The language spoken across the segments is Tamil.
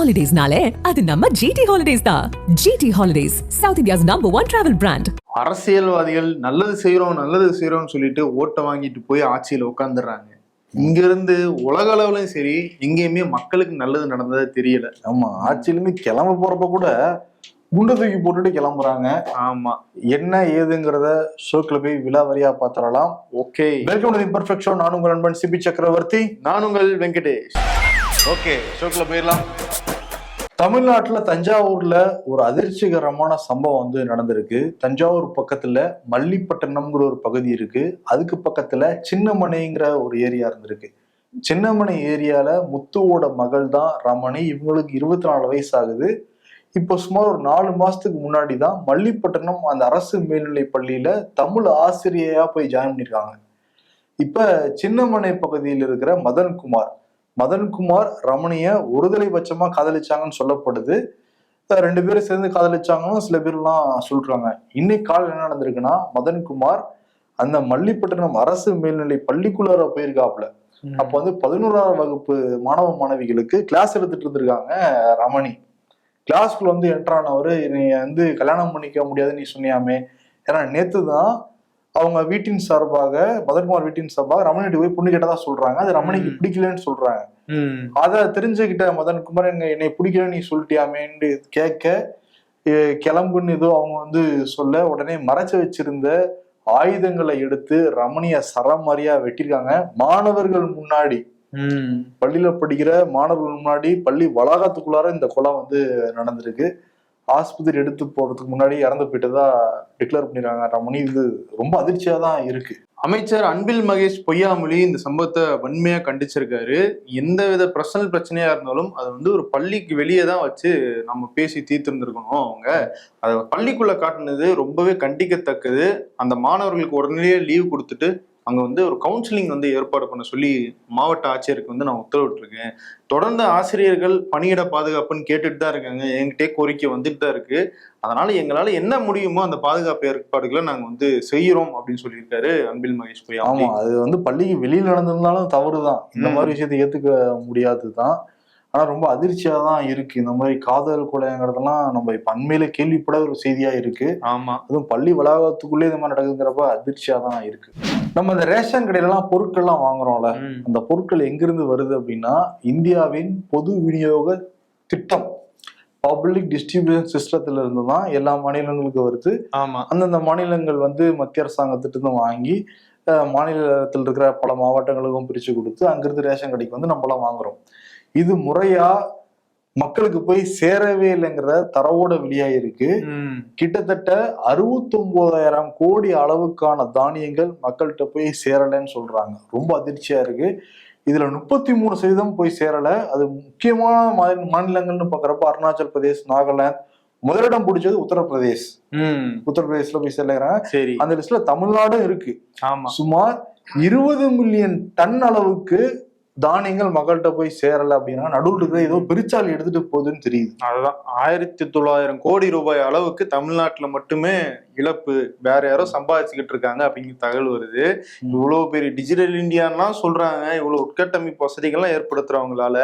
ஹாலிடேஸ்னாலே அது நம்ம ஜிடி ஹாலிடேஸ் தான். GT holidays South India's number one travel brand அரசியல்வாதிகள் நல்லது செய்றோம் நல்லது செய்றோம்னு சொல்லிட்டு ஓட்டை வாங்கிட்டு போய் ஆட்சியில உட்காந்துடுறாங்க இங்க இருந்து உலக அளவுலயும் சரி எங்கேயுமே மக்களுக்கு நல்லது நடந்ததே தெரியல. ஆமா ஆட்சியிலிருந்து கிளம்ப போறப்ப கூட குண்டு தூக்கி போட்டுட்டு கிளம்புறாங்க. ஆமா. என்ன ஏதுங்கிறத ஷோக்ல போய் விலாவரியா பாத்திரலாம் okay. Welcome to perfect show நான் உங்கள் நண்பன் சிபி சக்கரவர்த்தி. நான் உங்கள் வெங்கடேஷ். ஓகே ஷோக்கில் போயிடலாம். தமிழ்நாட்டில் தஞ்சாவூரில் ஒரு அதிர்ச்சிகரமான சம்பவம் வந்து நடந்திருக்கு. தஞ்சாவூர் பக்கத்தில் மல்லிப்பட்டினம்ங்கிற ஒரு பகுதி இருக்குது அதுக்கு பக்கத்தில் சின்னமனைங்கிற ஒரு ஏரியா இருந்திருக்கு. சின்னமனை ஏரியாவில் முத்துவோட மகள் தான் ரமணி. இவங்களுக்கு இருபத்தி நாலு வயசு ஆகுது இப்போ சுமார் ஒரு நாலு மாதத்துக்கு முன்னாடி தான் மல்லிப்பட்டினம் அந்த அரசு மேல்நிலை பள்ளியில் தமிழ் ஆசிரியையாக போய் ஜாயின் பண்ணியிருக்காங்க. இப்போ சின்னமனை பகுதியில் இருக்கிற மதன்குமார் மதன்குமார் ரமணிய ஒருதலை பட்சமா காதலிச்சாங்கன்னு சொல்லப்படுது. ரெண்டு பேரும் சேர்ந்து காதலிச்சாங்கன்னு சில பேர்லாம் சொல்றாங்க. இன்னைக்கு காலம் என்ன நடந்திருக்குன்னா மதன்குமார் அந்த மல்லிப்பட்டினம் அரசு மேல்நிலை பள்ளிக்குள்ளார போயிருக்காப்புல. அப்ப வந்து பதினோராம் வகுப்பு மாணவ மாணவிகளுக்கு கிளாஸ் எடுத்துட்டு இருந்திருக்காங்க ரமணி. கிளாஸ்க்குள்ள வந்து என்ட்ரானவர் நீ வந்து கல்யாணம் பண்ணிக்க முடியாதுன்னு நீ சொன்னியாமே. ஏன்னா நேத்து தான் அவங்க வீட்டின் சார்பாக மதன்குமார் வீட்டின் சார்பாக ரமணிட்டு போய் பொண்ணு கேட்டதா சொல்றாங்க அது ரமணிக்கு. பிடிக்கலன்னு சொல்றாங்க. அத தெரிஞ்சுக்கிட்ட மதன்குமார் எங்க என்னை பிடிக்கலன்னு நீ சொல்லிட்டியாமேன்னு கேட்க கிளம்புன்னு ஏதோ அவங்க வந்து சொல்ல உடனே மறைச்சு வச்சிருந்த ஆயுதங்களை எடுத்து ரமணிய சரமாரியா வெட்டியிருக்காங்க மாணவர்கள் முன்னாடி. பள்ளியில படிக்கிற மாணவர்கள் முன்னாடி பள்ளி வளாகத்துக்குள்ளார இந்த கொலை வந்து நடந்திருக்கு ஆஸ்பத்திரி எடுத்து போறதுக்கு முன்னாடி இறந்து போயிட்டதா டிக்ளேர் பண்ணிடுறாங்க ரமணி இது ரொம்ப அதிர்ச்சியா தான் இருக்கு. அமைச்சர் அன்பில் மகேஷ் பொய்யாமொழி இந்த சம்பவத்தை வன்மையா கண்டிச்சிருக்காரு. எந்த வித பர்சனல் பிரச்சனையா இருந்தாலும் அது வந்து ஒரு பள்ளிக்கு வெளியே தான் வச்சு நம்ம பேசி தீர்த்திருந்திருக்கணும் அவங்க. அதை பள்ளிக்குள்ள காட்டினது ரொம்பவே கண்டிக்கத்தக்கது. அந்த மாணவர்களுக்கு உடனே லீவ் கொடுத்துட்டு அங்க வந்து ஒரு கவுன்சிலிங் வந்து ஏற்பாடு பண்ண சொல்லி மாவட்ட ஆட்சியருக்கு வந்து நான் உத்தரவிட்டிருக்கேன். தொடர்ந்து ஆசிரியர்கள் பணியிட பாதுகாப்புன்னு கேட்டுட்டு தான் இருக்காங்க. என்கிட்டே கோரிக்கை வந்துட்டு தான் இருக்கு. அதனால எங்களால என்ன முடியுமோ அந்த பாதுகாப்பு ஏற்பாடுகளை நாங்க வந்து செய்யறோம் அப்படின்னு சொல்லியிருக்காரு அன்பில் மகேஷ் பொய்யாமொழி. ஆமா அது வந்து பள்ளிக்கு வெளியில நடந்திருந்தாலும் தவறுதான். இந்த ம். மாதிரி விஷயத்தை ஏத்துக்க முடியாதுதான் ஆனா ரொம்ப அதிர்ச்சியா தான் இருக்கு. இந்த மாதிரி காதல் கொலைங்கிறதெல்லாம் நம்ம இப்ப அண்மையில கேள்விப்பட ஒரு செய்தியா இருக்கு. ஆமா. அதுவும் பள்ளி வளாகத்துக்குள்ளே இந்த மாதிரி நடக்குதுங்கிறப்ப அதிர்ச்சியா தான் இருக்கு. நம்ம இந்த ரேஷன் கடையில எல்லாம் பொருட்கள்லாம் வாங்குறோம்ல. அந்த பொருட்கள் எங்கிருந்து வருது அப்படின்னா இந்தியாவின் பொது விநியோக திட்டம். பப்ளிக் டிஸ்ட்ரிபியூஷன் சிஸ்டத்துல இருந்து தான் எல்லா மாநிலங்களுக்கும் வருது. ஆமா. அந்தந்த மாநிலங்கள் வந்து மத்திய அரசாங்கத்திட்ட வாங்கி மாநிலத்தில் இருக்கிற பல மாவட்டங்களுக்கும் பிரிச்சு கொடுத்து அங்கிருந்து ரேஷன் கடைக்கு வந்து நம்மளாம் வாங்குறோம். இது முறையா மக்களுக்கு போய் சேரவே இல்லைங்கிற தரவோட வெளியாயிருக்கு. கிட்டத்தட்ட அறுபத்தொன்பதாயிரம் கோடி அளவுக்கான தானியங்கள் மக்கள்கிட்ட போய் சேரலைன்னு சொல்றாங்க. ரொம்ப அதிர்ச்சியா இருக்கு. இதுல முப்பத்தி மூணு சதவீதம் போய் சேரல. அது முக்கியமான மாநில- மாநிலங்கள்னு பாக்குறப்ப அருணாச்சல் பிரதேஷ் நாகாலாந்து. முதலிடம் பிடிச்சது உத்தரப்பிரதேஷ். உத்தரப்பிரதேஷ்ல போய் சேரலைங்கிறாங்க. சரி. அந்த லிஸ்ட்ல தமிழ்நாடும் இருக்கு. ஆமா. சுமார் இருபது மில்லியன் டன் அளவுக்கு தானியங்கள் மக்கள்கிட்ட போய் சேரல அப்படின்னா நடுவில் இருக்கிற ஏதோ பெருச்சாலி எடுத்துட்டு போகுதுன்னு தெரியுது. அதுதான். ஆயிரத்தி தொள்ளாயிரம் கோடி ரூபாய் அளவுக்கு தமிழ்நாட்டுல மட்டுமே இழப்பு. வேற யாரோ சம்பாதிச்சுக்கிட்டு இருக்காங்க அப்படிங்கிற தகவல் வருது. இவ்வளவு பெரிய டிஜிட்டல் இந்தியான்லாம் சொல்றாங்க. இவ்வளவு உட்கட்டமைப்பு வசதிகள்லாம் ஏற்படுத்துறவங்களால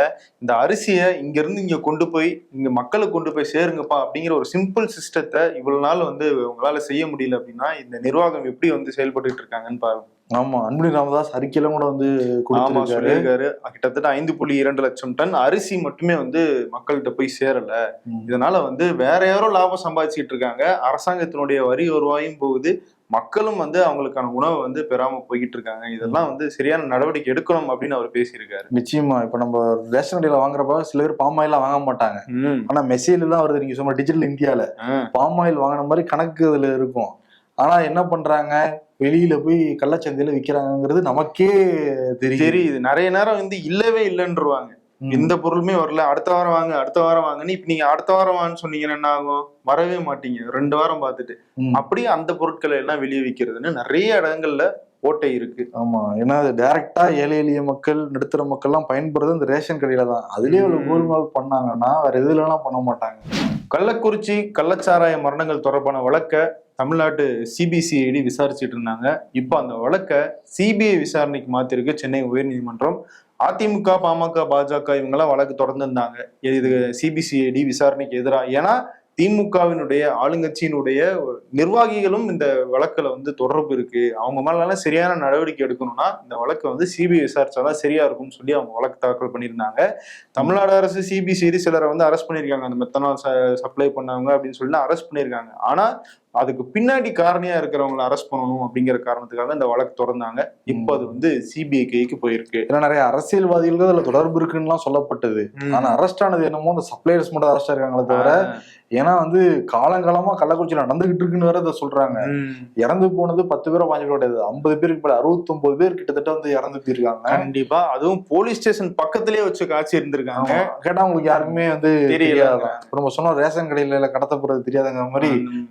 இந்த அரிசியை இங்க இருந்து இங்க கொண்டு போய் இங்க மக்களுக்கு கொண்டு போய் சேருங்கப்பா அப்படிங்கிற ஒரு சிம்பிள் சிஸ்டத்தை இவ்வளவு நாள் வந்து உங்களால செய்ய முடியல அப்படின்னா இந்த நிர்வாகம் எப்படி வந்து செயல்பட்டுட்டு இருக்காங்கன்னு பாருங்க. ஆமா அன்புமணி ராமதாஸ் அறிக்கையில கூட வந்து சொல்லியிருக்காரு. கிட்டத்தட்ட ஐந்து புள்ளி இரண்டு லட்சம் டன் அரிசி மட்டுமே வந்து மக்கள்கிட்ட போய் சேரல. இதனால வந்து வேற யாரோ லாபம் சம்பாதிச்சுட்டு இருக்காங்க. அரசாங்கத்தினுடைய வரி வருவாயும் போகுது. மக்களும் வந்து அவங்களுக்கான உணவை வந்து பெறாம போய்கிட்டு இருக்காங்க. இதெல்லாம் வந்து சரியான நடவடிக்கை எடுக்கணும் அப்படின்னு அவர் பேசியிருக்காரு. நிச்சயமா இப்ப நம்ம ரேஷன் கடையில வாங்குறப்ப சில பேர் பாம் ஆயில் வாங்க மாட்டாங்க. ஆனா மெசேஜ் தான் வருது. நீங்க சொன்ன டிஜிட்டல் இந்தியால. பாம் ஆயில் வாங்கின மாதிரி கணக்கு அதுல இருக்கும். ஆனா என்ன பண்றாங்க? வெளியில போய் கள்ளச்சந்தையில விக்கிறாங்கிறது நமக்கே தெரியும் தெரியுது. நிறைய நேரம் வந்து இல்லவே இல்லைன்றுவாங்க. எந்த பொருளுமே வரல. அடுத்த வாரம் வாங்க அடுத்த வாரம் வாங்கன்னு இப்ப நீங்க அடுத்த வாரம் வாங்கன்னு சொன்னீங்கன்னா என்ன ஆகும்? வரவே மாட்டீங்க. ரெண்டு வாரம் பார்த்துட்டு. அப்படியே அந்த பொருட்களை எல்லாம் வெளியே விற்கிறதுன்னு நிறைய இடங்கள்ல ஓட்டை இருக்கு. ஆமா. ஏன்னா அது டைரக்டா ஏழை எளிய மக்கள் நடுத்தர மக்கள்லாம் பயன்படுறது இந்த ரேஷன் கடையில தான். அதுலயே. அவ்வளவு கோல்மால் பண்ணாங்கன்னா வேற எதுலலாம் பண்ண மாட்டாங்க. கள்ளக்குறிச்சி கள்ளச்சாராய மரணங்கள் தொடர்பான வழக்க தமிழ்நாட்டு சிபிசிஐடி விசாரிச்சுட்டு இருந்தாங்க இப்போ அந்த வழக்கை சிபிஐ விசாரணைக்கு மாத்திருக்கு சென்னை உயர்நீதிமன்றம். அதிமுக பாமக பாஜக இவங்கெல்லாம் வழக்கு தொடர்ந்துருந்தாங்க. இது சிபிசிஐடி விசாரணைக்கு எதிராக. ஏன்னா திமுகவினுடைய ஆளுங்கட்சியினுடைய நிர்வாகிகளும் இந்த வழக்கில் வந்து தொடர்பு இருக்கு. அவங்க மேலாம் சரியான நடவடிக்கை எடுக்கணும்னா இந்த வழக்கை வந்து சிபிஐ விசாரிச்சாதான் சரியா இருக்கும்னு சொல்லி அவங்க வழக்கு தாக்கல் பண்ணியிருந்தாங்க. தமிழ்நாடு அரசு சிபிசிஐடி சிலரை வந்து அரெஸ்ட் பண்ணியிருக்காங்க. அந்த மெத்தனால் சப்ளை பண்ணவங்க அப்படின்னு சொல்லி அரெஸ்ட் பண்ணியிருக்காங்க. ஆனா அதுக்கு பின்னாடி காரணியா இருக்கிறவங்களை அரெஸ்ட் பண்ணணும் அப்படிங்கிற காரணத்துக்காக இந்த வழக்கு தொடர்ந்தாங்க. இப்போ அது வந்து சிபிஐ கைக்கு போயிருக்கு. ஏன்னா நிறைய அரசியல்வாதிகளுக்கு அதுல தொடர்பு இருக்குன்னுலாம் சொல்லப்பட்டது. ஆனா அரெஸ்ட் ஆனது என்னமோ அந்த சப்ளையர்ஸ் மட்டும் அரெஸ்ட் ஆயிருக்காங்களே தவிர ஏன்னா வந்து காலங்காலமா கள்ளக்குறிச்சியில் நடந்துகிட்டு இருக்குன்னு வேற இதை சொல்றாங்க. இறந்து போனது பத்து பேரை பாஞ்சு பேர் கிடையாது ஐம்பது பேருக்கு மேல அறுபத்தொன்பது பேர் கிட்டத்தட்ட வந்து இறந்து போயிருக்காங்க. கண்டிப்பா. அதுவும் போலீஸ் ஸ்டேஷன் பக்கத்திலேயே வச்சு காட்சி இருந்திருக்காங்க. கேட்டா உங்களுக்கு யாருக்குமே வந்து. தெரியாதான் இப்ப நம்ம சொன்னோம் ரேஷன் கடையில கடத்தப்படுறது தெரியாதுங்கிற மாதிரி ம்.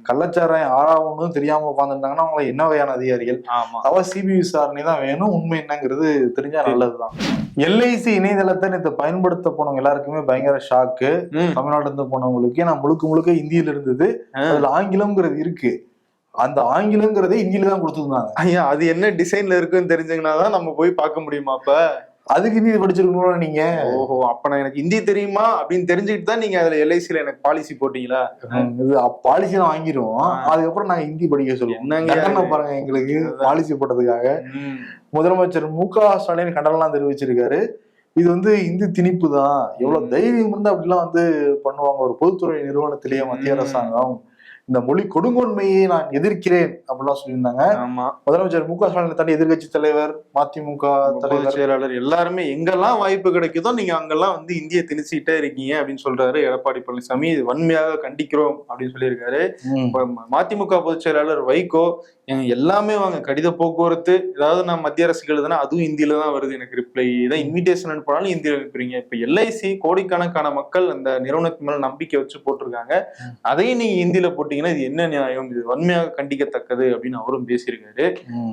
கள்ளச்சாராயம் ஆறாவணும் தெரியாம உட்காந்துருந்தாங்கன்னா அவங்க என்ன வகையான அதிகாரிகள்? ஆமா. அவ சிபிஐ விசாரணை தான் வேணும். உண்மை என்னங்கிறது தெரிஞ்சா நல்லதுதான். எல்ஐசி இணையதளத்தை நேற்று பயன்படுத்த போனவங்க எல்லாருக்குமே பயங்கர ஷாக்கு. தமிழ்நாட்டுல இருந்து போனவங்களுக்கு ஏன்னா முழுக்க முழுக்க இந்தியில இருந்தது. அதுல ஆங்கிலம்ங்கிறது இருக்கு. அந்த ஆங்கிலம்ங்கிறதே இந்தியில தான் கொடுத்துருந்தாங்க. ஐயா அது என்ன டிசைன்ல இருக்குன்னு தெரிஞ்சுங்கன்னா தான் நம்ம போய் பார்க்க முடியுமா அப்ப? அதுக்கு இந்தி படிச்சிருக்கணும்ல நீங்க? ஓஹோ அப்ப நான் எனக்கு ஹிந்தி தெரியுமா அப்படின்னு தெரிஞ்சுக்கிட்டு தான் நீங்க அதுல எல்ஐசில எனக்கு பாலிசி போட்டீங்களா? இது பாலிசி தான் வாங்கிடுவோம் அதுக்கப்புறம் நாங்க ஹிந்தி படிக்க சொல்லுவோம்? பாருங்க எங்களுக்கு பாலிசி போட்டதுக்காக. முதலமைச்சர் மு க ஸ்டாலின் கண்டனம்லாம் தெரிவிச்சிருக்காரு. இது வந்து இந்தி திணிப்பு தான். எவ்வளவு தைரியம் இருந்தா அப்படிலாம் வந்து பண்ணுவாங்க. ஒரு பொதுத்துறை நிறுவனத்திலேயே மத்திய. அரசாங்கம். இந்த மொழி கொடுங்கோன்மையை நான் எதிர்க்கிறேன் அப்படிலாம் சொல்லியிருந்தாங்க. முதலமைச்சர் மு க ஸ்டாலினை தாண்டி எதிர்க்கட்சி தலைவர் மதிமுக தலைவர். செயலாளர் எல்லாருமே எங்கெல்லாம் வாய்ப்பு கிடைக்குதோ நீங்க அங்கெல்லாம் வந்து இந்திய திணிச்சுக்கிட்டே இருக்கீங்க அப்படின்னு சொல்றாரு எடப்பாடி பழனிசாமி. இது வன்மையாக கண்டிக்கிறோம் அப்படின்னு சொல்லியிருக்காரு. மதிமுக பொதுச் செயலாளர் வைகோ எல்லாமே வாங்க கடித போக்குவரத்து ஏதாவது நான் மத்திய அரசுக்கு எழுதுனா அதுவும் இந்தியில தான் வருது எனக்கு ரிப்ளை இதான் இன்விடேஷன் அனுப்பினாலும் இந்தியில அனுப்புறீங்க. இப்ப எல்ஐசி கோடிக்கணக்கான மக்கள் அந்த நிறுவனத்து மேல நம்பிக்கை வச்சு போட்டிருக்காங்க. அதையும் நீங்க இந்தியில போட்டீங்கன்னா இது என்ன நியாயம்? இது வன்மையாக கண்டிக்கத்தக்கது அப்படின்னு அவரும் பேசியிருக்காரு.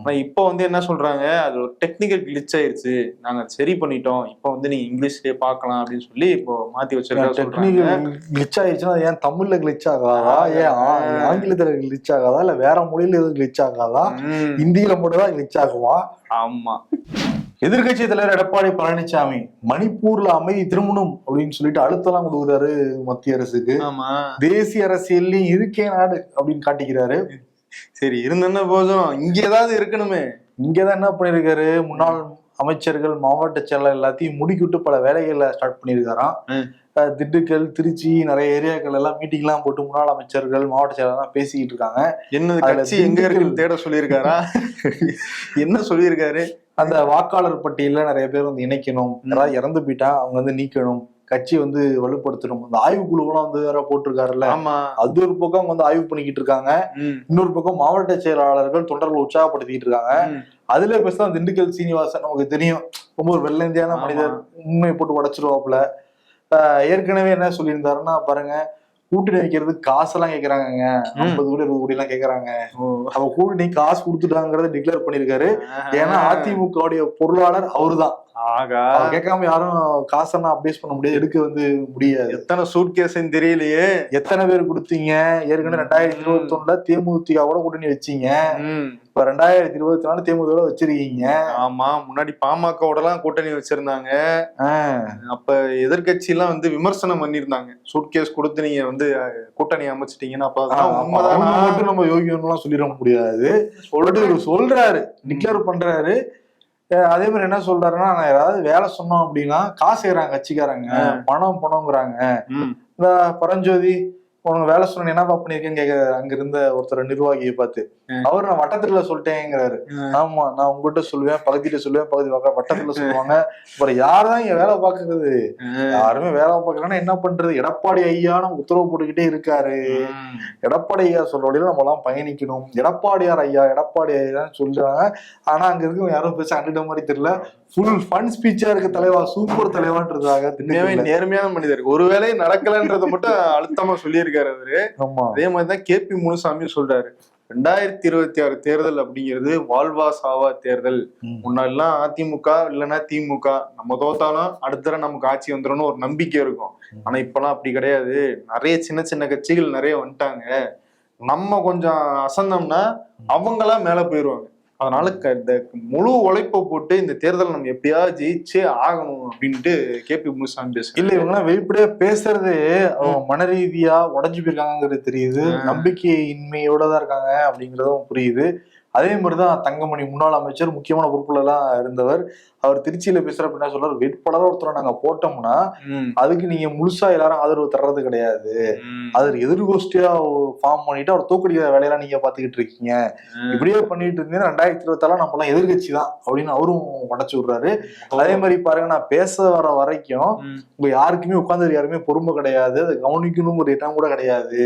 ஆனா இப்போ வந்து என்ன சொல்றாங்க? அது ஒரு டெக்னிக்கல் கிளிச் ஆயிருச்சு. நாங்க அதை சரி பண்ணிட்டோம். இப்போ வந்து நீங்க இங்கிலீஷ்லயே பார்க்கலாம் அப்படின்னு சொல்லி இப்போ மாத்தி வச்சிருக்கா சொல்றாங்க. கிளிச் ஆயிடுச்சுன்னா ஏன் தமிழ்ல கிளிச் ஆகாதா? ஏன் ஆங்கிலத்துல கிளிச் ஆகாதா? இல்ல வேற மொழியில எதுவும் கிளிச் ஆகாதா? ம், இந்தியில மட்டும் தான் கிளிச் ஆகுமா? ஆமா. எதிர்க்கட்சி தலைவர் எடப்பாடி பழனிசாமி மணிப்பூர்ல அமைதி திரும்பணும் அப்படின்னு சொல்லிட்டு அழுத்தம்லாம் கொடுக்குறாரு மத்திய அரசுக்கு. ஆமா. தேசிய அரசியல்லையும் இருக்கே நாடு அப்படின்னு காட்டிக்கிறாரு. சரி இருந்தென்ன போதும். இங்க ஏதாவது இருக்கணுமே. இங்கதான் என்ன பண்ணிருக்காரு? முன்னாள் அமைச்சர்கள் மாவட்ட செயலர் எல்லாத்தையும் முடுக்கிவிட்டு பல வேலைகளை ஸ்டார்ட் பண்ணியிருக்காராம் திண்டுக்கல் திருச்சி நிறைய ஏரியாக்கள் எல்லாம் மீட்டிங் எல்லாம் போட்டு முன்னாள் அமைச்சர்கள் மாவட்ட செயலர்லாம் பேசிக்கிட்டு இருக்காங்க. என்னது கட்சி எங்க இருக்குன்னு தேட சொல்லியிருக்காரா? என்ன சொல்லியிருக்காரு? அந்த வாக்காளர் பட்டியல்ல நிறைய பேர் வந்து இணைக்கணும். யாராவது இறந்து போயிட்டா அவங்க வந்து நீக்கணும். கட்சி வந்து வலுப்படுத்தணும். அந்த ஆய்வு குழுவெல்லாம் வந்து வேற போட்டிருக்காருல்ல. ஆமா. அது ஒரு பக்கம் அவங்க வந்து ஆய்வு பண்ணிக்கிட்டு இருக்காங்க. இன்னொரு பக்கம் மாவட்ட செயலாளர்கள் தொண்டர்கள் உற்சாகப்படுத்திக்கிட்டு இருக்காங்க. அதுல பேசலாம் திண்டுக்கல் சீனிவாசன் நமக்கு தெரியும். ரொம்ப ஒரு வெள்ளந்தியான ஆமா. மனிதர். உண்மையை போட்டு உடைச்சிருவாப்புல. ஏற்கனவே என்ன சொல்லியிருந்தாருன்னா பாருங்க கூட்டணி வைக்கிறதுக்கு காசெல்லாம் கேக்குறாங்கங்க. ஐம்பது கோடி இருபது கோடி எல்லாம் கேக்குறாங்க. ஓ. அவ கூட்டணி காசு கொடுத்துட்டாங்கிறத டிக்ளேர் பண்ணிருக்காரு. ஏன்னா அதிமுகவுடைய பொருளாளர் அவருதான். கேட்காம யாரும் காசெல்லாம் அப்டேஸ் பண்ண முடியாது. எடுக்க வந்து முடியாது. எத்தனை சூட் கேஸ்ன்னு தெரியலையே. எத்தனை பேர் கொடுத்தீங்க? ஏற்கனவே ரெண்டாயிரத்தி இருபத்தி ஒண்ணுல தேமுதிக கூட கூட்டணி வச்சீங்க. இப்ப ரெண்டாயிரத்தி இருபத்தி நாலு தேமுதிக வச்சிருக்கீங்க. ஆமா முன்னாடி பாமகவோட எல்லாம் கூட்டணி வச்சிருந்தாங்க. ஆஹ் அப்ப எதிர்கட்சி எல்லாம் வந்து விமர்சனம் பண்ணிருந்தாங்க சூட்கேஸ் கொடுத்து நீங்க வந்து கூட்டணி அமைச்சிட்டீங்கன்னா. அப்ப மட்டும் நம்ம யோகியம்லாம் சொல்லிட முடியாது. சொல்றாரு டிக்ளேர் பண்றாரு. அதே மாதிரி என்ன சொல்றாருன்னா நான் ஏதாவது வேலை சொன்னோம் அப்படின்னா காசு கட்சிக்காரங்க பணம் பணம்ங்கிறாங்க இந்த பரஞ்சோதி உனக்கு வேலை சொன்ன என்னப்பா பண்ணிருக்கேன்னு கேக்குறாரு அங்க இருந்த ஒருத்தர் நிர்வாகியை பார்த்து. அவர் நான் வட்டத்துல சொல்லிட்டேங்கிறாரு. ஆமா நான் உங்ககிட்ட சொல்லுவேன் பகுதியில சொல்லுவேன் பகுதி பக்கம் வட்டத்துல சொல்லுவாங்க. அப்புறம் யார்தான் இங்க வேலை பாக்குறது யாருமே வேலை பார்க்கலன்னா என்ன பண்றது? எடப்பாடி ஐயா நம்ம உத்தரவு போட்டுக்கிட்டே இருக்காரு. எடப்பாடி ஐயா சொல்ற வழியில நம்ம எல்லாம் பயணிக்கணும். எடப்பாடியார் ஐயா எடப்பாடி ஐயான்னு சொல்றாங்க. ஆனா அங்க இருக்கவங்க யாரும் பேச அண்டுட்ட மாதிரி தெரியல. ஃபுல் ஃபன் ஸ்பீச்சா இருக்க தலைவா சூப்பர் திண்ணையில. நேர்மையான மனிதர். ஒருவேளை நடக்கலன்றத மட்டும் அழுத்தமா சொல்லியிருக்காரு அவரு. அதே மாதிரிதான் கே பி முனுசாமியும் சொல்றாரு. ரெண்டாயிரத்தி இருபத்தி ஆறு தேர்தல் அப்படிங்கிறது வாழ்வா சாவா தேர்தல். முன்னாடிலாம் அதிமுக இல்லைன்னா திமுக. நம்ம தோத்தாலும் அடுத்த தடவை நமக்கு ஆட்சி வந்துடும் ஒரு நம்பிக்கை இருக்கும். ஆனா இப்பெல்லாம் அப்படி கிடையாது. நிறைய சின்ன சின்ன கட்சிகள் நிறைய வந்துட்டாங்க. நம்ம கொஞ்சம் அசந்தோம்னா அவங்களா மேல போயிருவாங்க. அதனால க- இந்த முழு உழைப்பை போட்டு இந்த தேர்தல் நம்ம எப்படியாவது ஜெயிச்சே ஆகணும் அப்படின்ட்டு கே. பி. முனுசாமி பேசுறாரு. இல்ல இவங்க எல்லாம் வெளிப்படையா பேசுறதே அவங்க மன ரீதியா உடஞ்சு போயிருக்காங்கிறது தெரியுது. ஆ. நம்பிக்கை இன்மையோட தான் இருக்காங்க அப்படிங்கறதும் புரியுது. அதே மாதிரிதான் தங்கமணி முன்னாள் அமைச்சர் முக்கியமான பொறுப்புல எல்லாம் இருந்தவர். அவர் திருச்சியில பேசுறப்ப என்ன சொல்றாரு வேட்பாளராக ஒருத்தரை நாங்க போட்டோம்னா அதுக்கு நீங்க முழுசா எல்லாரும் ஆதரவு தர்றது கிடையாது. அது எதிர்கோஷ்டியா ஃபார்ம் பண்ணிட்டு அவர் தோக்கடிக்கிற வேலையெல்லாம் நீங்க பாத்துக்கிட்டு இருக்கீங்க. இப்படியே பண்ணிட்டு இருந்தீங்கன்னா ரெண்டாயிரத்தி இருபத்தாலாம் நம்ம எல்லாம் எதிர்கட்சி தான் அப்படின்னு அவரும் உடச்சு விடுறாரு. அதே மாதிரி பாருங்க நான் பேச வர வரைக்கும் உங்க யாருக்குமே உட்கார்ந்து யாருமே பொறுமை கிடையாது. அதை கவனிக்கணும் ஒரு இடம் கூட கிடையாது.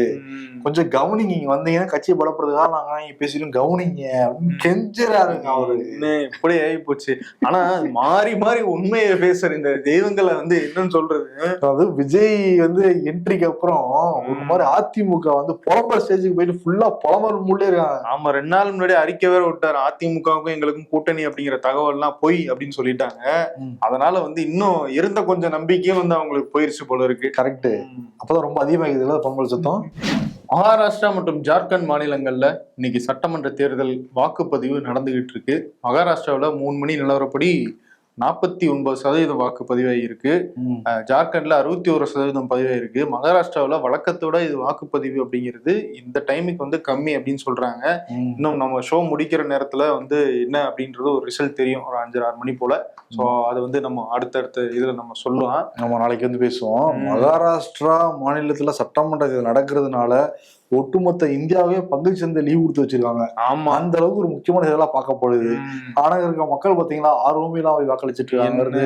கொஞ்சம் கவனிங்க இங்க வந்தீங்கன்னா கட்சியை பலப்படுறதுக்காக நாங்க பேசிடும் கவனிங்க அப்படின்னு கெஞ்சறாருங்க அவரு. என்ன இப்படி ஆகி போச்சு ஆனா மாறி மாறி உண்மையை பேசுற இந்த தெய்வங்களை வந்து என்னன்னு சொல்றது? அதாவது விஜய் வந்து என்ட்ரிக்கு அப்புறம் ஒரு மாதிரி அதிமுக வந்து புலம்பர் ஸ்டேஜுக்கு போயிட்டு ஃபுல்லா புலம்பர் முள்ளே இருக்காங்க. ஆமா ரெண்டு நாள் முன்னாடி அறிக்கை வேற விட்டாரு. அதிமுகவுக்கும் எங்களுக்கும் கூட்டணி அப்படிங்கிற தகவல் எல்லாம் பொய் அப்படின்னு சொல்லிட்டாங்க. அதனால வந்து இன்னும் இருந்த கொஞ்சம் நம்பிக்கையும் வந்து அவங்களுக்கு போயிருச்சு போல இருக்கு. கரெக்ட் அப்பதான் ரொம்ப அதிகமாகுது புலம்பல் சத்தம்? மகாராஷ்டிரா மற்றும் ஜார்க்கண்ட் மாநிலங்கள்ல இன்னைக்கு சட்டமன்ற தேர்தல் வாக்குப்பதிவு நடந்துகிட்டு இருக்கு. மகாராஷ்டிராவுல மூணு மணி நிலவரப்படி நாற்பத்தி ஒன்பது சதவீதம் ம். அஹ் ஜார்க்கண்ட்ல அறுபத்தி ஒரு சதவீதம் பதிவாயிருக்கு மகாராஷ்டிராவுல வழக்கத்தோட இது வாக்குப்பதிவு அப்படிங்கிறது இந்த டைமுக்கு வந்து கம்மி அப்படின்னு சொல்றாங்க. இன்னும் நம்ம ஷோ முடிக்கிற நேரத்துல வந்து என்ன அப்படின்றது ஒரு ரிசல்ட் தெரியும். ஒரு அஞ்சு ஆறு மணி போல. ஸோ அது வந்து நம்ம அடுத்தடுத்த இதுல நம்ம சொல்லலாம். நம்ம நாளைக்கு வந்து பேசுவோம். மகாராஷ்டிரா மாநிலத்துல சட்டமன்ற தேர்தல் நடக்கிறதுனால ஒட்டுமொத்த இந்தியாவே பங்கு சந்தை லீவ் கொடுத்து வச்சிருக்காங்க. ஆமா. அந்த அளவுக்கு ஒரு முக்கியமான இதெல்லாம் பார்க்கப்படுது. ஆனா இருக்க மக்கள் பாத்தீங்களா ஆர்வமே எல்லாம் போய் வாக்களிச்சிட்டு இருக்காங்கிறது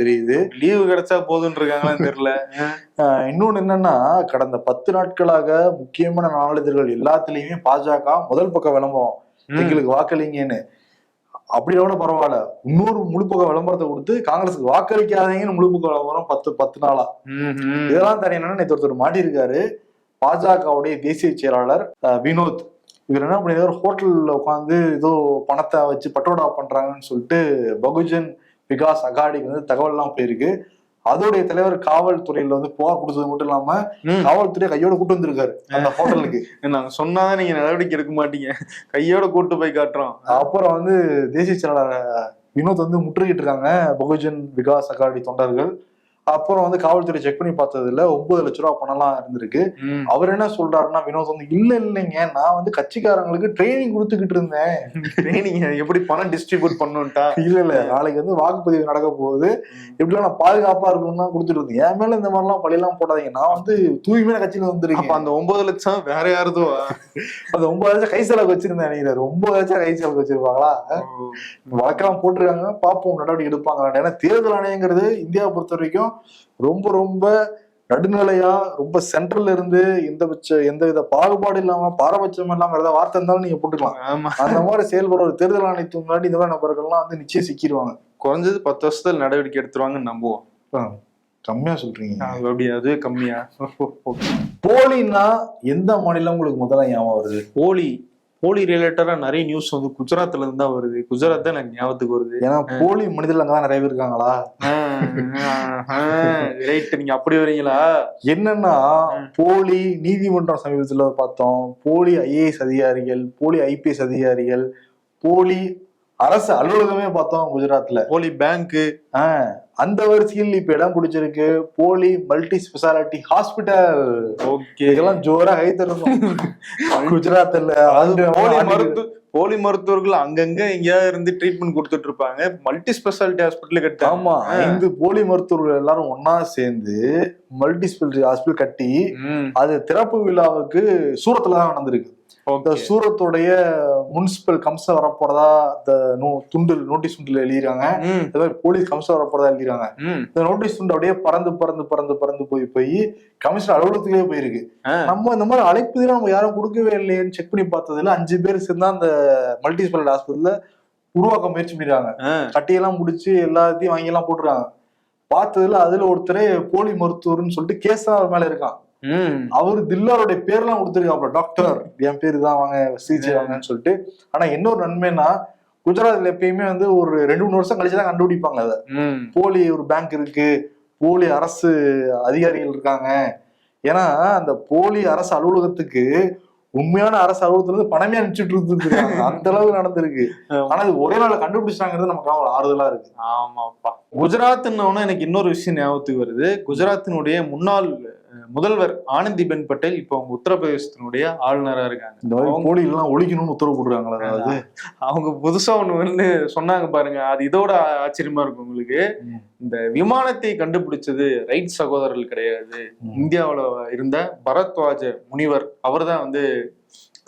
தெரியுது. லீவு கிடைச்சா போதுன்னு இருக்காங்களான்னு தெரியல இன்னொன்னு என்னன்னா கடந்த பத்து நாட்களாக முக்கியமான நாளிதழ்கள் எல்லாத்துலயுமே பாஜக முதல் பக்கம் விளம்பரம். எங்களுக்கு வாக்களிங்கன்னு. அப்படி கூட பரவாயில்ல. இன்னொரு முழுப்பக்க விளம்பரத்தை கொடுத்து காங்கிரஸுக்கு வாக்களிக்காதீங்கன்னு முழுப்பக்க விளம்பரம் பத்து பத்து நாளா. இதெல்லாம் தனி என்னன்னா நேற்று ஒருத்தர் மாட்டியிருக்காரு. பாஜகவுடைய தேசிய செயலாளர் வினோத். இவர் என்ன பண்ணிருக்காரு? ஹோட்டல்ல உட்காந்து ஏதோ பணத்தை வச்சு பட்டோடா பண்றாங்கன்னு சொல்லிட்டு பகுஜன் விகாஸ் அகாடிக்கு வந்து தகவல்லாம் போயிருக்கு. அதோடைய தலைவர் காவல்துறையில வந்து புகார் கொடுத்தது மட்டும் இல்லாம. காவல்துறை கையோட கூட்டு வந்திருக்காரு அந்த ஹோட்டலுக்கு. நாங்க சொன்னாதான் நீங்க நடவடிக்கை எடுக்க மாட்டீங்க. கையோட கூட்டு போய் காட்டுறோம். அப்புறம் வந்து தேசிய செயலாளர் வினோத் வந்து முற்றுகிட்டு இருக்காங்க பகுஜன் விகாஸ் அகாடி தொண்டர்கள். அப்புறம் வந்து காவல்துறை செக் பண்ணி பார்த்ததுல ஒன்பது லட்ச ரூபா பணம்லாம் இருந்திருக்கு. அவர் என்ன சொல்றாருன்னா வினோத் வந்து இல்ல இல்லைங்க. நான் வந்து கட்சிக்காரங்களுக்கு ட்ரைனிங் கொடுத்துக்கிட்டு இருந்தேன். நீங்க எப்படி பணம் டிஸ்ட்ரிபியூட் பண்ணுட்டா இல்ல இல்ல. நாளைக்கு வந்து வாக்குப்பதிவு நடக்க போகுது. எப்படிலாம் நான் பாதுகாப்பா இருக்கணும்னு தான் கொடுத்துட்டு இருந்தேன். என் மேல இந்த மாதிரிலாம் பழியெல்லாம் போடாதீங்க. நான் வந்து தூய்மையான கட்சியில வந்துருக்கேன். அந்த ஒன்பது லட்சம் வேற யாருதோ அந்த ஒன்பது லட்சம் கை செலவு வச்சிருந்தேன் நினைக்கிறாரு ஒன்பது லட்சம் கை செலவு வச்சிருப்பாங்களா? வழக்கெல்லாம் போட்டிருக்காங்க. பார்ப்போம் நடவடிக்கை எடுப்பாங்க ஏன்னா தேர்தல் ஆணையங்கிறது இந்தியாவை பொறுத்த வரைக்கும் ரொம்ப ரொம்ப நடுநிலையா ரொம்ப சென்ட்ரல்ல இருந்து எந்த பட்ச எந்த வித பாகுபாடு இல்லாம பாரபட்சம் இல்லாம ஏதாவது வார்த்தை இருந்தாலும் நீங்க போட்டுக்கலாம். ஆமா. அந்த மாதிரி செயல்படுற ஒரு தேர்தல் ஆணையத்துக்கு முன்னாடி இந்த மாதிரி நபர்கள்லாம் வந்து நிச்சயம் சிக்கிடுவாங்க குறைஞ்சது பத்து வருஷத்துல நடவடிக்கை எடுத்துருவாங்கன்னு நம்புவோம். கம்மியா சொல்றீங்க. அது அப்படி அதுவே கம்மியா. போலின்னா எந்த மாநிலம் உங்களுக்கு முதல்ல ஞாபகம் வருது? போலி. போலி ரிலேட்டடா நிறைய நியூஸ் வந்து குஜராத்ல இருந்து தான் வருது. குஜராத் தான் எனக்கு ஞாபகத்துக்கு வருது. ஏன்னா போலி மனிதர்கள் அங்கதான் நிறைய பேர் இருக்காங்களா? ரைட் நீங்க அப்படி வரீங்களா? என்னன்னா போலி நீதிமன்றம் சமீபத்துல பார்த்தோம். போலி ஐஏஎஸ் அதிகாரிகள் போலி ஐபிஎஸ் அதிகாரிகள் போலி அரசு அலுவலகமே பார்த்தோம் குஜராத்ல. போலி பேங்க் அந்த வரிசையில் இப்ப இடம் பிடிச்சிருக்கு. போலி மல்டி ஸ்பெஷாலிட்டி ஹாஸ்பிட்டல் ஓகே இதெல்லாம் ஜோரா கை தரணும் குஜராத்ல போலி மருத்துவ போலி மருத்துவர்கள் அங்கங்க எங்கேயாவது இருந்து ட்ரீட்மெண்ட் கொடுத்துட்டு இருப்பாங்க. மல்டி ஸ்பெஷாலிட்டி ஹாஸ்பிட்டல் கட்டாங்க ஆமா ஐந்து போலி மருத்துவர்கள் எல்லாரும் ஒன்னா சேர்ந்து மல்டி ஸ்பெஷாலிட்டி ஹாஸ்பிட்டல் கட்டி அது திறப்பு விழாவுக்கு சூரத்துல தான் நடந்திருக்கு. இந்த. சூரத்துடைய முனிசிபல் கம்சம் வரப்போறதா இந்த நோ- துண்டு நோட்டீஸ் துண்டுல எழுதிறாங்க ம், இந்த மாதிரி போலீஸ் கம்சம் வரப்போறதா எழுதிறாங்க ம், இந்த நோட்டீஸ் துண்டு அப்படியே பறந்து பறந்து பறந்து பறந்து போய் போய் கமிஷனர் அலுவலகத்துக்கே போயிருக்கு. நம்ம இந்த மாதிரி அழைப்புதெல்லாம் நம்ம யாரும் கொடுக்கவே இல்லையேன்னு செக் பண்ணி பார்த்ததுல அஞ்சு பேர் சேர்ந்தா அந்த மல்டி ஸ்பெஷாலிட்டி ஹாஸ்பிட்டல்ல உருவாக்க முயற்சி பண்ணிருக்காங்க. ஆ, கட்டியெல்லாம் முடிச்சு எல்லாத்தையும் வாங்கி எல்லாம் போட்டுருக்காங்க. பார்த்ததுல அதுல ஒருத்தரே போலி மருத்துவர்னு சொல்லிட்டு கேஸ் மேல இருக்கான். அவர் தில்லாருடைய பேர்லாம் கொடுத்துருக்காப்ல டாக்டர். என் பேரு தான் வாங்க சிகிச்சை வாங்கன்னு சொல்லிட்டு. ஆனா இன்னொரு நன்மைன்னா குஜராத்ல எப்பயுமே வந்து ஒரு ரெண்டு மூணு வருஷம் கழிச்சு தான் கண்டுபிடிப்பாங்க அதை. போலி ஒரு பேங்க் இருக்கு போலி அரசு அதிகாரிகள் இருக்காங்க. ஏன்னா அந்த போலி அரசு அலுவலகத்துக்கு உண்மையான அரசு அலுவலகத்துல இருந்து பணமே அனுப்பிச்சுட்டு இருந்துருக்காங்க. அந்த அளவு நடந்திருக்கு. ஆனா இது ஒரே நாள்ல கண்டுபிடிச்சாங்கிறது நமக்கு ஒரு ஆறுதலா இருக்கு. ஆமாப்பா. குஜராத்னு எனக்கு இன்னொரு விஷயம் ஞாபகத்துக்கு வருது. குஜராத்தினுடைய முன்னாள் முதல்வர் ஆனந்திபென் பட்டேல் இப்போ அவங்க உத்தரப்பிரதேசத்தினுடைய ஆளுநரா இருக்காங்க. இந்த மாதிரி எல்லாம் ஒழிக்கணும்னு உத்தரவு போடுறாங்களா அதாவது? அவங்க புதுசா ஒண்ணு வந்து சொன்னாங்க பாருங்க. அது இதோட ஆச்சரியமா இருக்கும் உங்களுக்கு. இந்த விமானத்தை கண்டுபிடிச்சது ரைட் சகோதரர்கள் கிடையாது. இந்தியாவுல இருந்த பரத்வாஜ முனிவர் அவர்தான் வந்து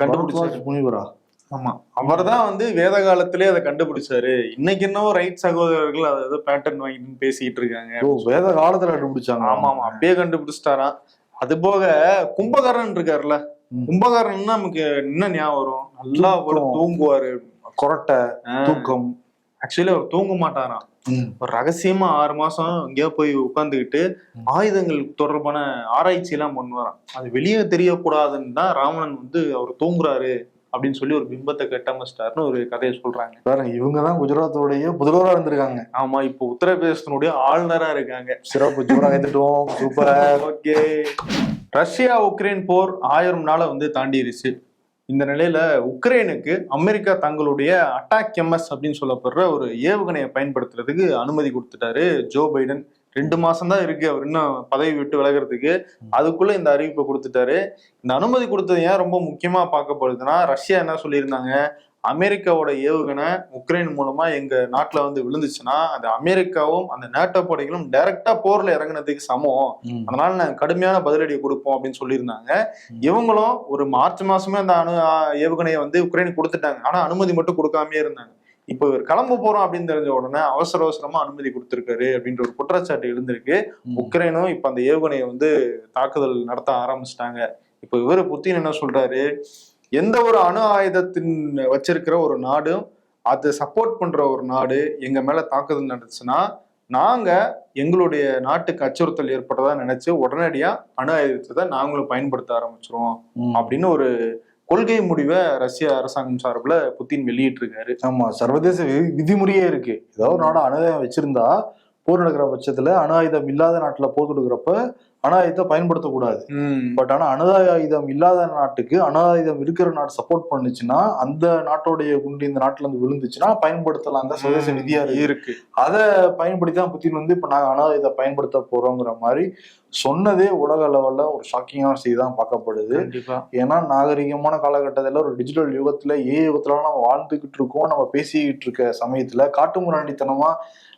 கண்டுபிடிச்சாரு. பரத்வாஜ் முனிவரா? ஆமா. அவர்தான் வந்து வேத காலத்திலே அதை கண்டுபிடிச்சாரு. இன்னைக்கு என்னவோ ரைட் சகோதரர்கள் அதை ஏதோ பேட்டர்ன் வாங்கிட்டு பேசிட்டு இருக்காங்க ஓ வேத காலத்துல கண்டுபிடிச்சாங்க ஆமா ஆமா. அப்பயே கண்டுபிடிச்சிட்டாராம். அது போக கும்பகரன் இருக்காருல்ல. கும்பகரன் நமக்கு என்ன ஞாபகம் வரும். நல்லா. தூங்குவாரு. கொரட்டை தூக்கம். ஆக்சுவலி அவர் தூங்க மாட்டாராம். ஒரு ரகசியமா ஆறு மாசம் எங்கேயோ போய் உட்கார்ந்துகிட்டு ம். ஆயுதங்கள் தொடர்பான ஆராய்ச்சி எல்லாம் பண்ணுவாராம். அது வெளியே தெரியக்கூடாதுன்னு தான் ராவணன் வந்து அவர் தூங்குறாரு. அப்படின்னு சொல்லி ஒரு பிம்பத்தை கட்டமைச்சிட்டாருன்னு ஒரு கதையை சொல்றாங்க. பாருங்க இவங்க தான் குஜராத்தோடைய முதல்வரா இருந்திருக்காங்க. ஆமா இப்போ உத்தரப்பிரதேசத்தினுடைய ஆளுநரா இருக்காங்க. சிறப்பு ஜோரா கைத்துட்டோம். சூப்பரா. ஓகே. ரஷ்யா உக்ரைன் போர் ஆயிரம் நாளை வந்து தாண்டிருச்சு. இந்த நிலையில உக்ரைனுக்கு அமெரிக்கா தங்களுடைய அட்டாக் எம்எஸ் அப்படின்னு சொல்லப்படுற ஒரு ஏவுகணையை பயன்படுத்துறதுக்கு அனுமதி கொடுத்துட்டாரு ஜோ பைடன். ரெண்டு மாசம் தான் இருக்கு. அவர் இன்னும் பதவி விட்டு விலகிறதுக்கு. அதுக்குள்ள இந்த அறிவிப்பை கொடுத்துட்டாரு. இந்த அனுமதி கொடுத்தது ஏன் ரொம்ப முக்கியமா பார்க்கப்படுதுன்னா ரஷ்யா என்ன சொல்லியிருந்தாங்க? அமெரிக்காவோட ஏவுகணை உக்ரைன் மூலமா எங்க நாட்டுல வந்து விழுந்துச்சுன்னா அது அமெரிக்காவும் அந்த நேட்டோ படைகளும் டைரக்டா போர்ல இறங்குனதுக்கு சமம். அதனால நாங்க கடுமையான பதிலடி கொடுப்போம் அப்படின்னு சொல்லியிருந்தாங்க. இவங்களும் ஒரு மார்ச் மாசமே அந்த அணு ஏவுகணையை வந்து உக்ரைனுக்கு கொடுத்துட்டாங்க. ஆனா அனுமதி மட்டும் கொடுக்காமயே இருந்தாங்க. இப்போ இவர் கிளம்ப போறோம் அப்படின்னு தெரிஞ்ச உடனே அவசர அவசரமா அனுமதி கொடுத்திருக்காரு அப்படின்ற ஒரு குற்றச்சாட்டு எழுந்திருக்கு. உக்ரைனும் இப்ப அந்த ஏவுகணையை வந்து தாக்குதல் நடத்த ஆரம்பிச்சிட்டாங்க இப்போ இவரு புத்தின் என்ன சொல்றாரு எந்த ஒரு அணு ஆயுதத்தின் வச்சிருக்கிற ஒரு நாடும் அதை சப்போர்ட் பண்ற ஒரு நாடு எங்க மேல தாக்குதல் நடந்துச்சுன்னா நாங்க எங்களுடைய நாட்டுக்கு அச்சுறுத்தல் ஏற்பட்டதா நினைச்சு உடனடியா அணு ஆயுதத்தை நாங்களும் பயன்படுத்த ஆரம்பிச்சிருவோம். அப்படின்னு ஒரு கொள்கை முடிவை ரஷ்ய அரசாங்கம் சார்பில் புத்தின் வெளியிட்டிருக்காரு. ஆமா சர்வதேச விதிமுறையே இருக்கு. ஏதோ ஒரு நாடு அணு வச்சிருந்தா போர் நடக்கிற பட்சத்துல அணு ஆயுதம் இல்லாத நாட்டுல போர் தொடுக்கிறப்ப அணு ஆயுதத்தை பயன்படுத்தக்கூடாது பட் ஆனா அணு ஆயுதம் இல்லாத நாட்டுக்கு அணு ஆயுதம் இருக்கிற நாடு சப்போர்ட் பண்ணுச்சுன்னா அந்த நாட்டோடைய குண்டு இந்த நாட்டுல இருந்து விழுந்துச்சுன்னா பயன்படுத்தலாங்க சுதேச விதியா இருக்கு இருக்கு. அதை பயன்படுத்தி தான் புத்தின் வந்து இப்ப நாங்க அணு ஆயுதத்தை பயன்படுத்த போறோங்கிற மாதிரி சொன்னதே உலக லெவல்ல ஒரு ஷாக்கிங்கான செய்தி தான் பார்க்கப்படுது. ஏன்னா நாகரிகமான காலகட்டத்தில் ஒரு டிஜிட்டல் யுகத்துல ஏ யுகத்துல நம்ம வாழ்ந்துகிட்டு இருக்கோம் நம்ம பேசிக்கிட்டு இருக்க சமயத்துல காட்டு முராண்டித்தனமா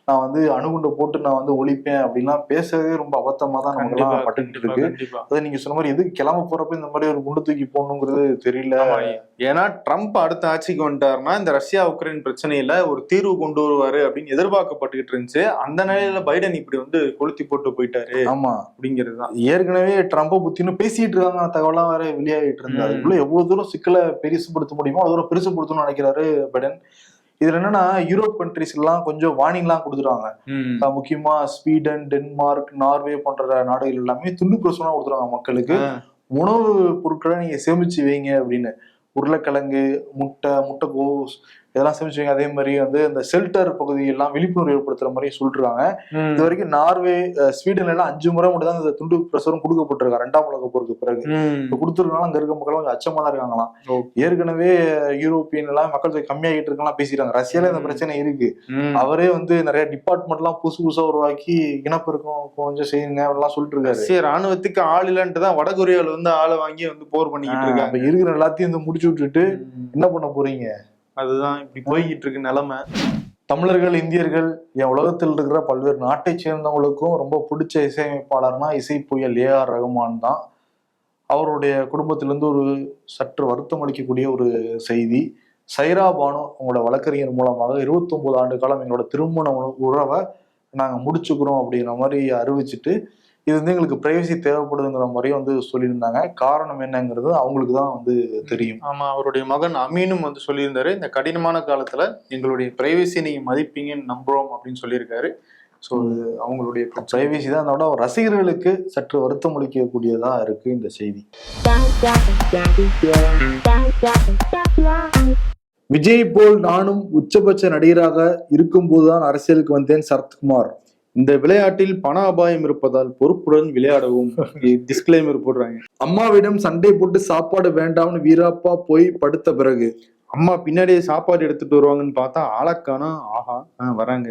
நான் வந்து அணுகுண்டை போட்டு நான் வந்து ஒழிப்பேன் அப்படின்லாம் பேசுறதே ரொம்ப அபத்தமா தான் கண்டிப்பா நமக்கு பட்டுக்கிட்டு இருக்கு. அதை நீங்க சொன்ன மாதிரி எதுக்கு கிளம்ப போறப்ப இந்த மாதிரி ஒரு குண்டு தூக்கி போடணுங்கிறது தெரியல. ஏன்னா ட்ரம்ப் அடுத்த ஆட்சிக்கு வந்துட்டாருன்னா இந்த ரஷ்யா உக்ரைன் பிரச்சனையில ஒரு தீர்வு கொண்டு வருவாரு அப்படின்னு எதிர்பார்க்கப்பட்டுக்கிட்டு இருந்துச்சு. அந்த நிலையில பைடன் இப்படி வந்து கொளுத்தி போட்டு போயிட்டாரு ஆமா. அப்படிங்கிறது தான் ஏற்கனவே ட்ரம்ப புத்தின்னு பேசிட்டு இருக்காங்க. தகவலாம் வேற வெளியாகிட்டு இருந்து ம். அதுக்குள்ள எவ்வளவு தூரம் சிக்கலை பெருசுபடுத்த முடியுமோ அவ்வளவு தூரம் பெருசுபடுத்தணும்னு நினைக்கிறாரு பைடன். இதுல என்னன்னா யூரோப் கண்ட்ரிஸ் எல்லாம் கொஞ்சம் வார்னிங் எல்லாம் கொடுத்துருவாங்க. முக்கியமா ஸ்வீடன் டென்மார்க் நார்வே போன்ற நாடுகள் எல்லாமே துண்டு பிரசுரம் கொடுத்துருவாங்க மக்களுக்கு. உணவு பொருட்களை நீங்க சேமிச்சு வைங்க அப்படின்னு. உருளைக்கிழங்கு முட்டை முட்டைகோஸ் இதெல்லாம் வைங்க. அதே மாதிரி வந்து இந்த ஷெல்டர் பகுதியெல்லாம் விழிப்புணர்வு ஏற்படுத்துற மாதிரி சொல்லிருக்காங்க இது வரைக்கும் நார்வே ஸ்வீடன்ல எல்லாம் அஞ்சு முறை மட்டும் தான் இந்த துண்டு பிரசுரம் கொடுக்கப்பட்டிருக்காங்க. ரெண்டாம் உலக போருக்கு பிறகு. இப்ப கொடுத்துருக்கனால அங்க இருக்க மக்கள் கொஞ்சம் அச்சமா தான் இருக்காங்களாம். ஏற்கனவே யூரோப்பியன் எல்லாம் மக்கள் தொகை கம்மியாகிட்டு இருக்கலாம் பேசிட்டாங்க. ரஷ்யால இந்த. பிரச்சனை இருக்கு. அவரே வந்து நிறைய டிபார்ட்மெண்ட் எல்லாம் புதுசு புதுசா உருவாக்கி இனப்பெருக்கம் கொஞ்சம் செய்யுங்க அப்படிலாம் சொல்லிட்டு இருக்காரு. ராணுவத்துக்கு ஆள் இல்லன்ட்டு தான் வடகொரியால வந்து ஆளை வாங்கி வந்து போர் பண்ணிக்கிட்டு இருக்காங்க. இருக்கிற எல்லாத்தையும் வந்து முடிச்சு விட்டுட்டு என்ன பண்ண போறீங்க? அதுதான் இப்படி போய்கிட்டு இருக்கு நிலைமை. தமிழர்கள் இந்தியர்கள் என் உலகத்தில் இருக்கிற பல்வேறு நாட்டை சேர்ந்தவங்களுக்கும் ரொம்ப பிடிச்ச இசையமைப்பாளர்னா இசை புயல் ஏ ஆர் ரகுமான் தான். அவருடைய குடும்பத்திலிருந்து ஒரு சற்று வருத்தம் அளிக்கக்கூடிய ஒரு செய்தி. சைரா பானு அவங்களோட வழக்கறிஞர் மூலமாக 29 ஆண்டு காலம் எங்களோட திருமண உறவை நாங்கள் முடிச்சுக்கிறோம் அப்படிங்கிற மாதிரி அறிவிச்சிட்டு இது வந்து எங்களுக்கு பிரைவசி தேவைப்படுதுங்கிற மாதிரியும் வந்து சொல்லியிருந்தாங்க. காரணம் என்னங்கிறது அவங்களுக்கு தான் வந்து தெரியும். ஆமா அவருடைய மகன் அமீனும் வந்து சொல்லியிருந்தாரு இந்த கடினமான காலத்துல எங்களுடைய பிரைவசி நீங்க மதிப்பீங்கன்னு நம்புறோம் அப்படின்னு சொல்லியிருக்காரு. ஸோ அவங்களுடைய பிரைவசி தான் அதோட ரசிகர்களுக்கு சற்று வருத்தம் அளிக்கக்கூடியதா இருக்கு இந்த செய்தி. விஜய் போல் நானும் உச்சபட்ச நடிகராக இருக்கும்போதுதான் அரசியலுக்கு வந்தேன் சரத்குமார். இந்த விளையாட்டில் பண அபாயம் இருப்பதால் பொறுப்புடன் விளையாடவும் டிஸ்கிளைமர் போடுறாங்க. அம்மாவிடம் சண்டை போட்டு சாப்பாடு வேண்டாம்னு வீராப்பா போய் படுத்த பிறகு அம்மா பின்னாடியே சாப்பாடு எடுத்துட்டு வருவாங்கன்னு பார்த்தா ஆளக்கானா ஆஹா வராங்க.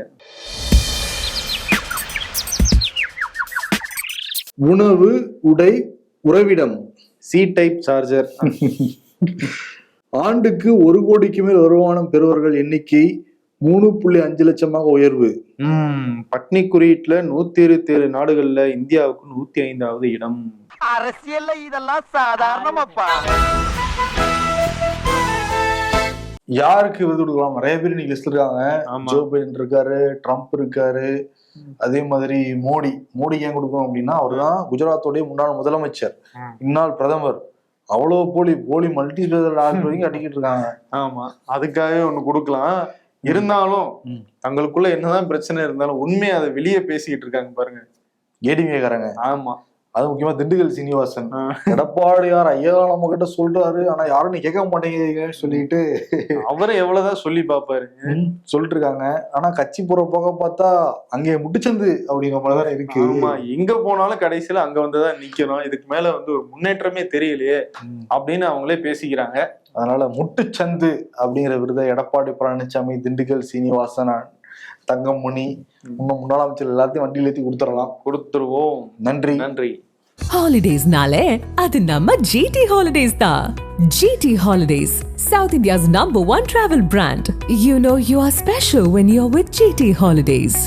உணவு உடை உறவிடம் சி டைப் சார்ஜர் ஆண்டுக்கு ஒரு கோடிக்கு மேல் வருமானம் பெறுவர்கள் எண்ணிக்கை மூணு புள்ளி அஞ்சு லட்சமாக உயர்வு. ம் பட்னி குறியீட்டுல நூத்தி இருபத்தி ஏழு நாடுகள்ல இந்தியாவுக்கு நூத்தி ஐந்தாவது இடம். அரசியல்ல இதெல்லாம் சாதாரணமாப்பா. யாருக்கு விருது கொடுக்கலாம்? நிறைய பேர் இன்னைக்கு லிஸ்ட் இருக்காங்க. ஜோ பைடன் இருக்காரு ட்ரம்ப் இருக்காரு அதே மாதிரி மோடி. மோடி ஏன் கொடுக்கணும் அப்படின்னா அவர்தான் குஜராத்தோடைய முன்னாள் முதலமைச்சர். இந்நாள் பிரதமர். அவ்வளவு போலி போலி மல்டி டாக்டர் வரைக்கும் அடிக்கிட்டு இருக்காங்க. ஆமா. அதுக்காகவே ஒண்ணு கொடுக்கலாம். இருந்தாலும். தங்களுக்குள்ள என்னதான் பிரச்சனை இருந்தாலும் உண்மையை அதை வெளியே பேசிக்கிட்டு இருக்காங்க பாருங்க. ஏடிமியக்காரங்க ஆமா. அது முக்கியமா திண்டுக்கல் சீனிவாசன். ஆ. எடப்பாடியார் ஐயா நம்ம கிட்ட சொல்றாரு. ஆனா யாரும் நீ கேட்க மாட்டேங்கிறீங்கன்னு சொல்லிட்டு அவரை எவ்வளவுதான் சொல்லி பாப்பாரு. சொல்லிட்டு இருக்காங்க ஆனா கட்சி போற போக பார்த்தா அங்கே முட்டுச்சந்து அப்படிங்கிற மாதிரிதான் இருக்கு. ஆமா. எங்க போனாலும் கடைசியில அங்க வந்துதான் நிக்கணும். இதுக்கு மேல வந்து ஒரு முன்னேற்றமே தெரியலையே. அப்படின்னு அவங்களே பேசிக்கிறாங்க. அதனால முட்டுச்சந்து அப்படிங்கிற விருதை எடப்பாடி பழனிசாமி திண்டுக்கல் சீனிவாசன் தங்கமணி இன்னும் முன்னாள் அமைச்சர் எல்லாத்தையும் வண்டியில் ஏற்றி கொடுத்துடலாம். கொடுத்துருவோம். நன்றி. நன்றி. ஹாலிடேஸ்னாலே அது நம்ம ஜிடி ஹாலிடேஸ் தான் GT holidays South India's number one travel brand you know you are special when you are with GT holidays